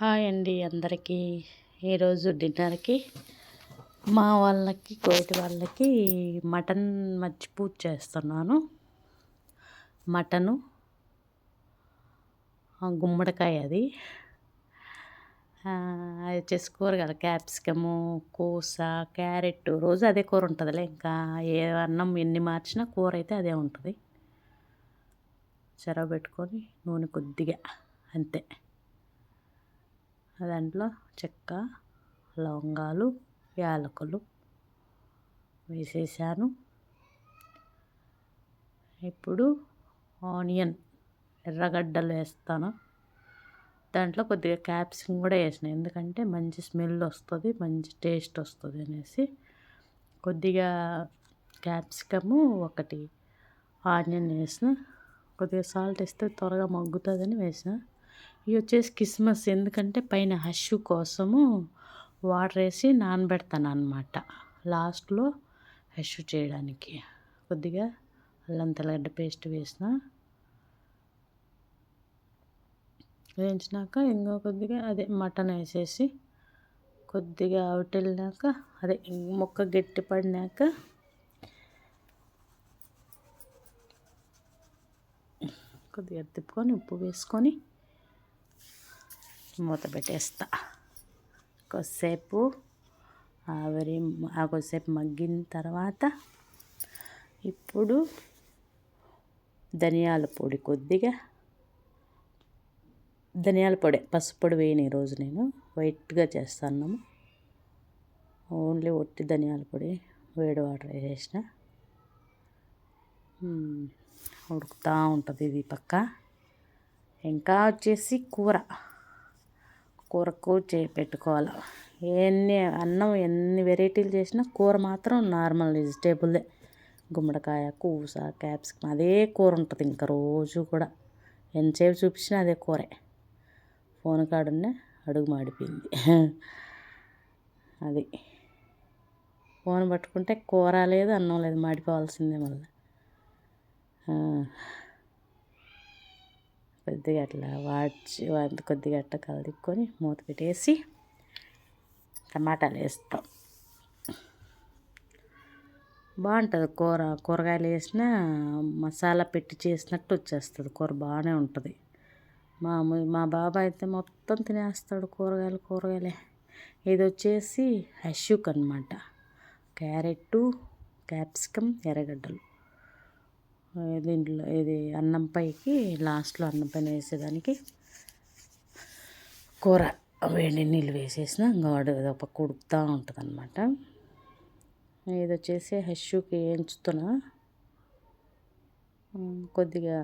Hi అండి అందరికీ. ఈరోజు డిన్నర్కి మా వాళ్ళకి కోటి వాళ్ళకి మటన్ మర్చిపూజ చేస్తున్నాను. మటను గుమ్మడికాయ అది. అది వచ్చేసి కూరగాయలు క్యాప్సికము కోస క్యారెట్ రోజు అదే కూర ఉంటుందిలే. ఇంకా ఏ అన్నం ఎన్ని మార్చినా కూర అయితే అదే ఉంటుంది. చెరవ పెట్టుకొని నూనె కొద్దిగా అంతే. దాంట్లో చెక్క లవంగాలు యాలకులు వేసేసాను. ఇప్పుడు ఆనియన్ ఎర్రగడ్డలు వేస్తాను. దాంట్లో కొద్దిగా క్యాప్సికం కూడా వేసిన ఎందుకంటే మంచి స్మెల్ వస్తుంది మంచి టేస్ట్ వస్తుంది అనేసి. కొద్దిగా క్యాప్సికము ఒకటి ఆనియన్ వేసిన కొద్దిగా సాల్ట్ వేస్తే త్వరగా మగ్గుతుందని వేసిన. ఇవి వచ్చేసి కిస్మస్ ఎందుకంటే పైన హషు కోసము వాటర్ వేసి నానబెడతాను అనమాట లాస్ట్లో హషు చేయడానికి. కొద్దిగా అల్లం తెల్లగడ్డ పేస్ట్ వేసిన వేయించినాక ఇంకో కొద్దిగా అదే మటన్ వేసేసి కొద్దిగా అవుటెళ్ళినాక అదే మొక్క గట్టి పడినాక కొద్దిగా తిప్పుకొని ఉప్పు వేసుకొని మూత పెట్టేస్తా. కొద్దిసేపు ఆవిరి కొద్దిసేపు మగ్గిన తర్వాత ఇప్పుడు ధనియాల పొడి కొద్దిగా ధనియాల పొడి పసుపు పొడి వేయను ఈరోజు నేను. వైట్గా చేస్తాను. ఓన్లీ ఒట్టి ధనియాల పొడి వేడి వాటర్ వేసేసిన. ఉడుకుతూ ఉంటుంది ఇది పక్క. ఇంకా వచ్చేసి కూర. కూరకు చేయి పెట్టుకోవాలి. ఎన్ని అన్నం ఎన్ని వెరైటీలు చేసినా కూర మాత్రం నార్మల్ వెజిటేబుల్దే. గుమ్మడికాయ కూస క్యాప్సికమ్ అదే కూర ఉంటుంది ఇంకా రోజు కూడా. ఎంతసేపు చూపించినా అదే కూరే. ఫోన్ కాడున్నే అడుగు మాడిపోయింది. అది. ఫోన్ పట్టుకుంటే కూర లేదు అన్నం లేదు మాడిపోవాల్సిందే మళ్ళీ. కొద్దిగా అట్లా వాడ్చి కొద్దిగా అట్లా కలదిక్కొని మూత పెట్టేసి టమాటాలు వేస్తాం. బాగుంటుంది కూర. కూరగాయలు వేసిన మసాలా పెట్టి చేసినట్టు వచ్చేస్తుంది. కూర బాగానే ఉంటుంది. మా మా బాబాయ్ అయితే మొత్తం తినేస్తాడు కూరగాయలు కూరగాయలే. ఇది వచ్చేసి హష్యూక్ అనమాట క్యారెట్టు క్యాప్సికమ్ ఎర్రగడ్డలు. దీంట్లో ఇది అన్నం పైకి లాస్ట్లో అన్నం పైన వేసేదానికి కూర. వేడి నీళ్ళు వేసేసిన గాడు ఒక కుడుకుతూ ఉంటుంది అనమాట ఇది వచ్చేసి హెష్యూకి ఎంచుతున్నా. కొద్దిగా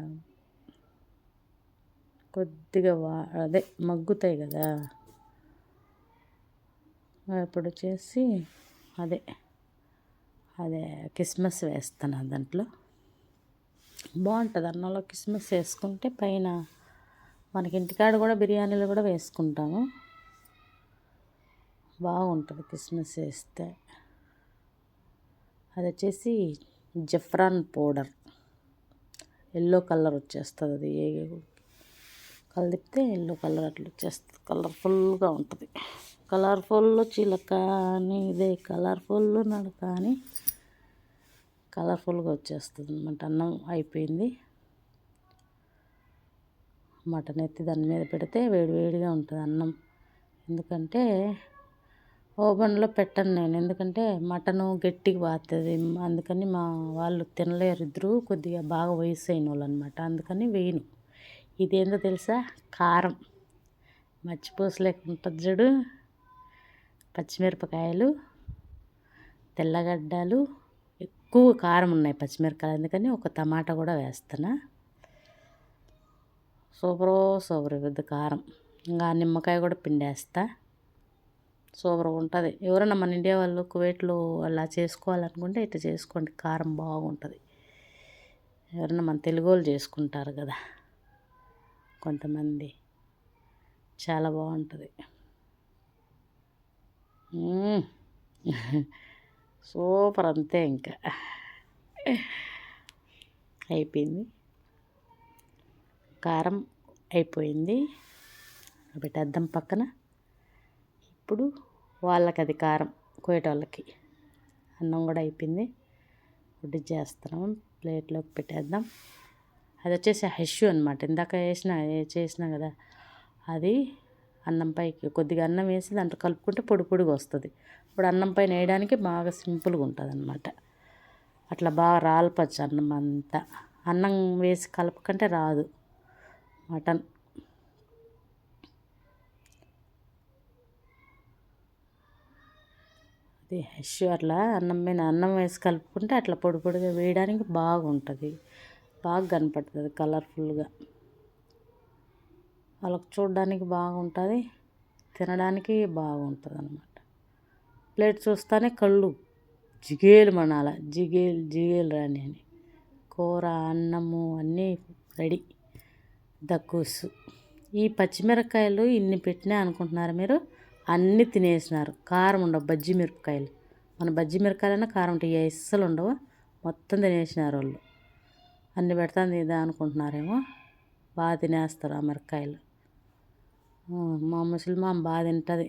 కొద్దిగా వా అదే మగ్గుతాయి కదా. ఇప్పుడు వచ్చేసి అదే అదే కిస్మస్ వేస్తాను దాంట్లో. బాగుంటుంది. అన్నంలో కిస్మిస్ వేసుకుంటే పైన మనకి ఇంటికాడ కూడా బిర్యానీలు కూడా వేసుకుంటాము. బాగుంటుంది కిస్మిస్ వేస్తే. అది వచ్చేసి జఫ్రాన్ పౌడర్. ఎల్లో కలర్ వచ్చేస్తుంది అది. ఏ కలిపితే ఎల్లో కలర్ అట్లా వచ్చేస్తుంది. కలర్ఫుల్గా ఉంటుంది. కలర్ఫుల్ చిలక అని ఇదే కలర్ఫుల్ నడక అని కలర్ఫుల్గా వచ్చేస్తుంది అనమాట అన్నం అయిపోయింది. మటన్ ఎత్తి దాని మీద పెడితే వేడివేడిగా ఉంటుంది అన్నం. ఎందుకంటే ఓవెన్లో పెట్టను నేను. ఎందుకంటే మటను గట్టిగా బాగుతుంది అందుకని మా వాళ్ళు తినలేరు ఇద్దరు. కొద్దిగా బాగా వయసు అయిన వాళ్ళు అనమాట అందుకని వేయను. ఇదేందో తెలుసా? కారం. మర్చిపోసలేక ఉంటుంది చూడు పచ్చిమిరపకాయలు తెల్లగడ్డలు ఎక్కువ కారం ఉన్నాయి పచ్చిమిరపకాయలు అందుకని ఒక టమాటా కూడా వేస్తాను సూపరో సూపర్ పెద్ద కారం. ఇంకా నిమ్మకాయ కూడా పిండేస్తా. సూపర్గా ఉంటుంది. ఎవరైనా మన ఇండియా వాళ్ళు కువైట్లో అలా చేసుకోవాలనుకుంటే ఇట్లా చేసుకోండి కారం బాగుంటుంది. ఎవరైనా మన తెలుగు వాళ్ళు చేసుకుంటారు కదా కొంతమంది. చాలా బాగుంటుంది. సూపర్ అంతే ఇంకా అయిపోయింది. కారం అయిపోయింది. పెట్టేద్దాం పక్కన. ఇప్పుడు వాళ్ళకి అది కారం కోయటోళ్ళకి. అన్నం కూడా అయిపోయింది. ఫుడ్ చేస్తున్నాం. ప్లేట్లోకి పెట్టేద్దాం. అది వచ్చేసి హెష్యూ అనమాట ఇందాక వేసిన చేసినా కదా. అది అన్నం పైకి కొద్దిగా అన్నం వేసి దాంట్లో కలుపుకుంటే పొడి పొడిగా వస్తుంది. ఇప్పుడు అన్నం పైన వేయడానికి బాగా సింపుల్గా ఉంటుంది అనమాట అట్లా బాగా రాల్పచ్చు అన్నం అంతా. అన్నం వేసి కలపకంటే రాదు. మటన్. అది హెష్ అట్లా అన్నం మీద అన్నం వేసి కలుపుకుంటే అట్లా పొడి పొడిగా వేయడానికి బాగుంటుంది. బాగా కనపడుతుంది కలర్ఫుల్గా. వాళ్ళకి చూడడానికి బాగుంటుంది తినడానికి బాగుంటుంది అనమాట ప్లేట్ చూస్తానే కళ్ళు జిగేలు మనాల జిగేలు జిగేలు రాని అని. కూర అన్నము అన్నీ రెడీ. దక్కుసు. ఈ పచ్చిమిరపకాయలు ఇన్ని పెట్టినా అనుకుంటున్నారు మీరు? అన్నీ తినేసినారు. కారం ఉండవు బజ్జి మిరపకాయలు. మన బజ్జి మిరపకాయలైనా కారం ఉంటాయి అస్సలు ఉండవు. మొత్తం తినేసినారు వాళ్ళు అన్ని పెడతాను ఇదా అనుకుంటున్నారేమో? బాగా తినేస్తారు ఆ మిరపకాయలు. మా ముసలిమామ బాగా తింటుంది.